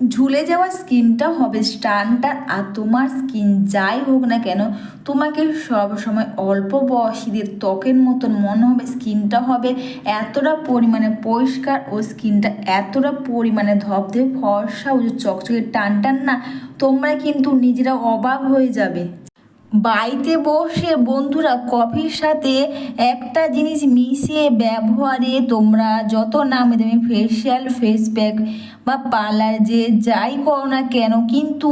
ঝুলে যাওয়া স্কিনটা হবে স্টানটার আর তোমার স্কিন যাই হোক না কেন, তোমাকে সব সময় অল্প বয়সীদের ত্বকের মতন মনে হবে, স্কিনটা হবে এতটা পরিমাণে পরিষ্কার ও স্কিনটা এতটা পরিমাণে ধপধে ফর্সা ও চকচকে টান টান না, তোমরা কিন্তু নিজেরা অবাক হয়ে যাবে। বাড়িতে বসে বন্ধুরা কফির সাথে একটা জিনিস মিশিয়ে ব্যবহারে তোমরা যত নামে দামি ফেসিয়াল ফেস প্যাক বা পার্লার যে যাই করো না কেন, কিন্তু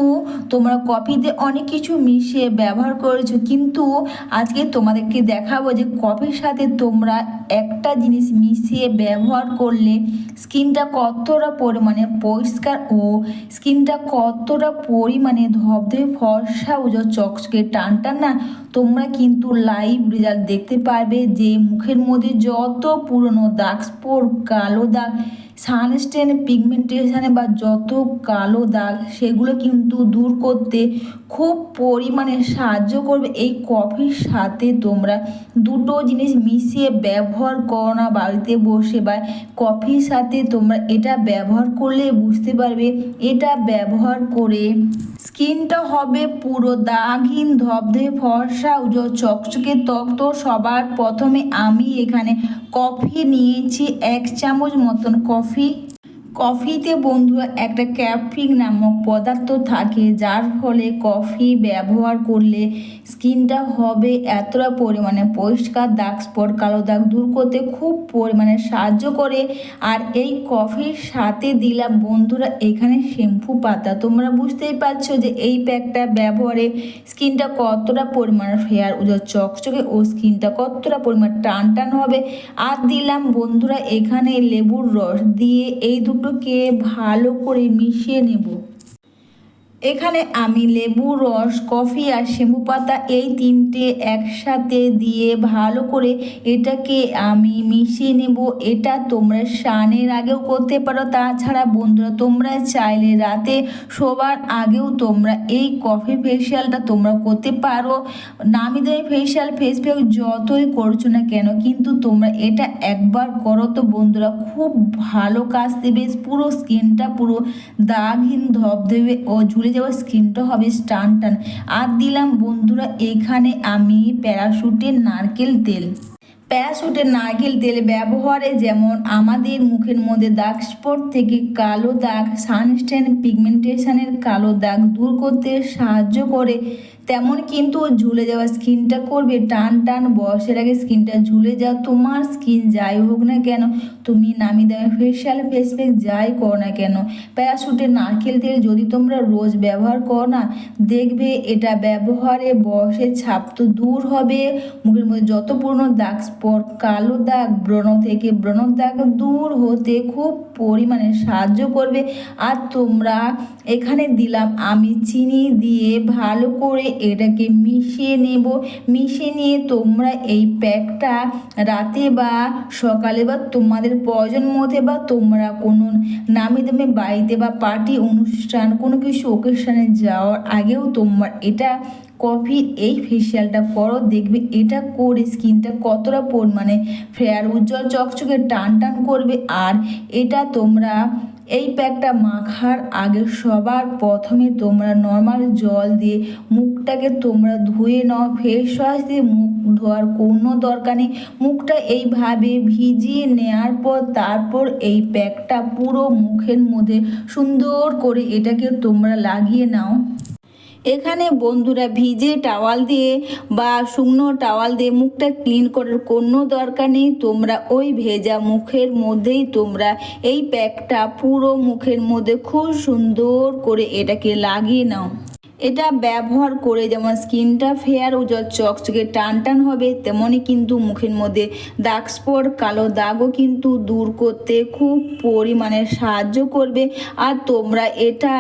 তোমরা কফিতে অনেক কিছু মিশিয়ে ব্যবহার করেছ। কিন্তু আজকে তোমাদেরকে দেখাবো যে কফির সাথে তোমরা একটা জিনিস মিশিয়ে ব্যবহার করলে স্কিনটা কতটা পরিমাণে পরিষ্কার ও স্কিনটা কতটা পরিমাণে ধবধবে ফর্সা ও চকচকে টান টান না, তোমরা কিন্তু লাইভ রেজাল্ট দেখতে পারবে যে মুখের মধ্যে যত পুরনো দাগ স্পোর কালো দাগ সানস্টেন, পিগমেন্টেশানে বা যত কালো দাগ সেগুলো কিন্তু দূর করতে খুব পরিমাণে সাহায্য করবে। এই কফির সাথে তোমরা দুটো জিনিস মিশিয়ে ব্যবহার করো না বাড়িতে বসে বা কফির সাথে তোমরা এটা ব্যবহার করলে বুঝতে পারবে। এটা ব্যবহার করে স্কিনটা হবে পুরো দাগহীন ধবধে ফর্সা উজো চকচকে ত্বক তো সবার প্রথমে আমি এখানে কফি নিয়েছি এক চামচ মতন কফি। কফিতে বন্ধুরা একটা ক্যাফিক নামক পদার্থ থাকে, যার ফলে কফি ব্যবহার করলে স্কিনটা হবে এতটা পরিমাণে পরিষ্কার, দাগ স্পট, কালো দাগ দূর করতে খুব পরিমাণে সাহায্য করে। আর এই কফির সাথে দিলাম বন্ধুরা এখানে শ্যাম্পু পাতা। তোমরা বুঝতেই পারছ যে এই প্যাকটা ব্যবহারে স্কিনটা কতটা পরিমাণে ফেয়ার উজ্জ্বল চকচকে ও স্কিনটা কতটা পরিমাণ টান টান হবে। আর দিলাম বন্ধুরা এখানে লেবুর রস দিয়ে এই দুটোকে ভালো করে মিশিয়ে নেব। এখানে আমি লেবু, রস, কফি আর শ্যাম্পু পাতা এই তিনটে একসাথে দিয়ে ভালো করে এটাকে আমি মিশিয়ে নেব। এটা তোমরা স্নানের আগেও করতে পারো। তাছাড়া বন্ধুরা, তোমরা চাইলে রাতে শোবার আগেও তোমরা এই কফি ফেসিয়ালটা তোমরা করতে পারো। নামি দামি ফেসিয়াল, ফেস প্যাক যতই করছ না কেন, কিন্তু তোমরা এটা একবার করো তো বন্ধুরা, খুব ভালো কাজ দেবে। পুরো স্কিনটা পুরো দাগহীন ধপ দেবে ও ঝুলে যাওয়া স্কিনটা হবে স্টান টান। আর দিলাম, বন্ধুরা, এখানে আমি প্যারাশুটের নারকেল তেল। প্যারাশুটের নারকেল তেল ব্যবহারে যেমন আমাদের মুখের মধ্যে দাগ স্পট থেকে কালো দাগ সানস্টেন পিগমেন্টেশনের কালো দাগ দূর করতে সাহায্য করে তেমন কিন্তু ঝুলে যাওয়া স্কিনটা করবে, টান টান বয়সের আগে স্কিনটা ঝুলে যাও। তোমার স্কিন যাই হোক না কেন, তুমি নামি দামি ফেসিয়াল ফেস প্যাক যাই করো না কেন। প্যারাশুটের নারকেল তেল যদি তোমরা রোজ ব্যবহার করো না, দেখবে এটা ব্যবহারে বয়সের ছাপ তো দূর হবে। মুখের মধ্যে যত পুরনো দাগ স্পট কালো দাগ, ব্রণ থেকে ব্রণ দাগ দূর হতে খুব পরিমাণে সাহায্য করবে। আর তোমরা এখানে দিলাম আমি চিনি দিয়ে ভালো করে এটাকে মিশিয়ে নেব। মিশিয়ে নিয়ে তোমরা এই প্যাকটা রাতে বা সকালে বা তোমাদের প্রয়োজন মধ্যে বা তোমরা কোনো নামি দামি বাড়িতে বা পার্টি অনুষ্ঠান, কোনো কিছু ওকেশনে যাওয়ার আগেও তোমার এটা কফির এই ফেসিয়ালটা করো দেখবে এটা করে স্কিনটা কতটা পরিমাণে ফেয়ার উজ্জ্বল, চকচকে টান টান করবে। আর এটা তোমরা এই প্যাকটা মাখার আগে সবার প্রথমে তোমরা নর্মাল জল দিয়ে মুখটাকে তোমরা ধুয়ে নাও ফেস ওয়াশ দিয়ে মুখ ধোয়ার কোনো দরকার নেই। মুখটা এইভাবে ভিজিয়ে নেওয়ার পর তারপর এই প্যাকটা পুরো মুখের মধ্যে সুন্দর করে এটাকে তোমরা লাগিয়ে নাও। এখানে বন্ধুরা ভিজে টাওয়াল দিয়ে বা শুকনো টাওয়াল দিয়ে মুখটা ক্লিন করার কোনো দরকার নেই। তোমরা ওই ভেজা মুখের মধ্যেই তোমরা এই প্যাকটা পুরো মুখের মধ্যে খুব সুন্দর করে এটাকে লাগিয়ে নাও। এটা ব্যবহার করে যেমন স্কিনটা ফেয়ার ও চকচকে টান টান হবে, তেমনই কিন্তু মুখের মধ্যে দাগ স্পট, কালো দাগও কিন্তু দূর করতে খুব পরিমাণে সাহায্য করবে। আর তোমরা এটা,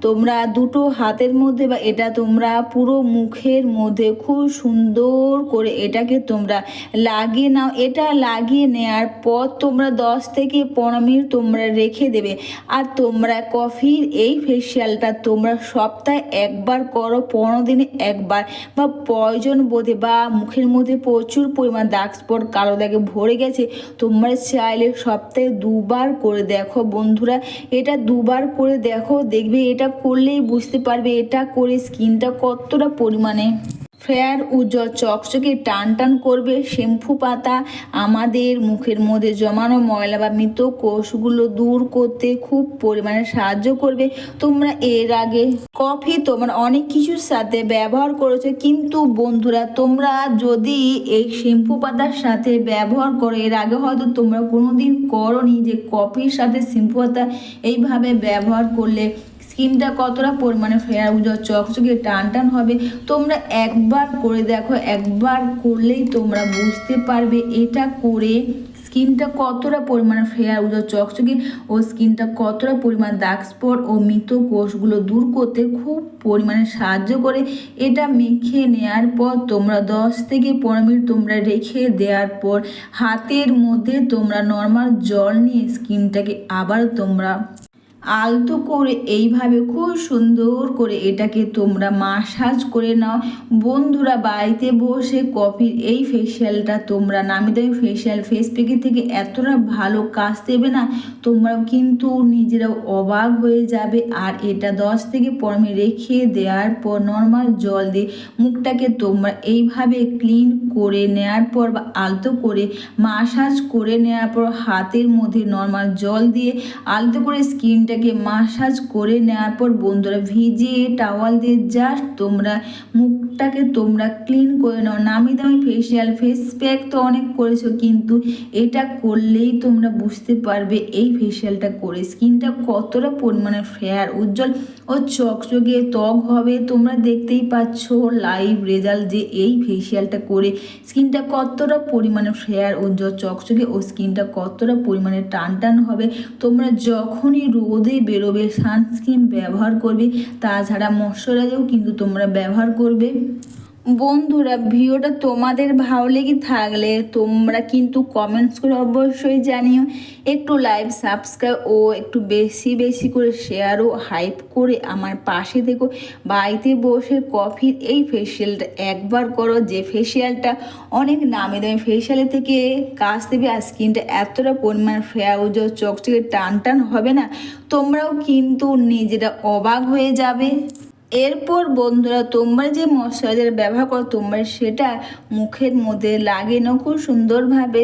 তোমরা দুটো হাতের মধ্যে বা এটা তোমরা পুরো মুখের মধ্যে খুব সুন্দর করে এটাকে তোমরা লাগিয়ে নাও। এটা লাগিয়ে নেওয়ার পর তোমরা দশ থেকে পনেরো মিনিট তোমরা রেখে দেবে। আর তোমরা কফির এই ফেসিয়ালটা তোমরা সপ্তাহে এক একবার করো পনেরো দিনে একবার। বা প্রয়োজন বোধে বা মুখের মধ্যে প্রচুর পরিমাণ দাগ স্পট কালো দাগে ভরে গেছে, তোমরা চাইলে সপ্তাহে দুবার করে দেখো। বন্ধুরা, এটা দুবার করে দেখো, দেখবে এটা করলেই বুঝতে পারবে এটা করে স্কিনটা কতটা পরিমাণে। ফেয়ার উজ্জ্বল চকচকে টান টান করবে শ্যাম্পু পাতা আমাদের মুখের মধ্যে জমানো ময়লা বা মৃত কোষগুলো দূর করতে খুব পরিমাণে সাহায্য করবে। তোমরা এর আগে কফি তোমরা অনেক কিছুর সাথে ব্যবহার করেছ, কিন্তু বন্ধুরা তোমরা যদি এই শ্যাম্পু পাতার সাথে ব্যবহার করো, এর আগে হয়তো তোমরা কোনোদিন করনি যে কফির সাথে শ্যাম্পু পাতা এইভাবে ব্যবহার করলে স্কিনটা কতটা পরিমাণে ফেয়ার উজ্জ্বল চকচকে টান টান হবে, তোমরা একবার করে দেখো, একবার করলেই তোমরা বুঝতে পারবে এটা করে স্কিনটা কতটা পরিমাণে ফেয়ার উজ্জ্বল চকচকে ও স্কিনটা কতটা পরিমাণ দাগ স্পট ও মৃত কোষগুলো দূর করতে খুব পরিমাণে সাহায্য করে। এটা মেখে নেওয়ার পর তোমরা দশ থেকে পনেরো মিনিট তোমরা রেখে দেওয়ার পর হাতের মধ্যে তোমরা নর্মাল জল নিয়ে স্কিনটাকে আবার তোমরা আলতো করে এইভাবে খুব সুন্দর করে এটাকে তোমরা মাসাজ করে নাও। বন্ধুরা, বাড়িতে বসে কফির এই ফেসিয়ালটা তোমরা নামি দামি ফেসিয়াল ফেস প্যাকে থেকে এতটা ভালো কাজ দেবে না, তোমরাও কিন্তু নিজেরাও অবাক হয়ে যাবে। আর এটা দশ থেকে পনেরো রেখে দেওয়ার পর নর্মাল জল দিয়ে মুখটাকে তোমরা এইভাবে ক্লিন করে নেওয়ার পর বা আলতো করে মাসাজ করে নেওয়ার পর হাতের মধ্যে নর্মাল জল দিয়ে আলতো করে স্কিনটাকে মাসাজ করে নেওয়ার পর বন্ধুরা ভিজিয়ে টাওয়াল দিয়ে জাস্ট তোমরা মুখটাকে তোমরা ক্লিন করে নাও। নামি দামি ফেসিয়াল ফেস প্যাক তো অনেক করেছ, কিন্তু এটা করলেই তোমরা বুঝতে পারবে এই ফেসিয়ালটা করে স্কিনটা কতটা পরিমাণে ফেয়ার উজ্জ্বল ও চকচকে ত্বক হবে। তোমরা দেখতেই পাচ্ছ লাইভ রেজাল্ট যে এই ফেসিয়ালটা করে স্কিনটা কতটা পরিমাণে ফেয়ার উজ্জ্বল, চকচকে ও স্কিনটা কতটা পরিমাণে টান টান হবে। তোমরা যখনই রোদে বেরোবে সানস্ক্রিন ব্যবহার করবে, তাছাড়া ময়শ্চারাইজারও কিন্তু তোমরা ব্যবহার করবে। বন্ধুরা, ভিডিওটা তোমাদের ভালো লেগে থাকলে তোমরা কিন্তু কমেন্টস করে অবশ্যই জানিও। একটু লাইভ সাবস্ক্রাইব ও একটু বেশি বেশি করে শেয়ার ও হাইপ করে আমার পাশে দেখো বাড়িতে বসে কফির এই ফেসিয়ালটা একবার করো। যে ফেসিয়ালটা অনেক নামি দামি ফেসিয়ালের থেকে কাজ দেবে আর স্কিনটা এতটা পরিমাণ ফেয়ার উজ্জ্বল চকচকে টান টান হবে না, তোমরাও কিন্তু নিজেরা অবাক হয়ে যাবে। এরপর বন্ধুরা, তোমরা যে ময়শ্চারাইজার ব্যবহার করো, তোমরা সেটা মুখের মধ্যে লাগিয়ে নাও খুব সুন্দরভাবে।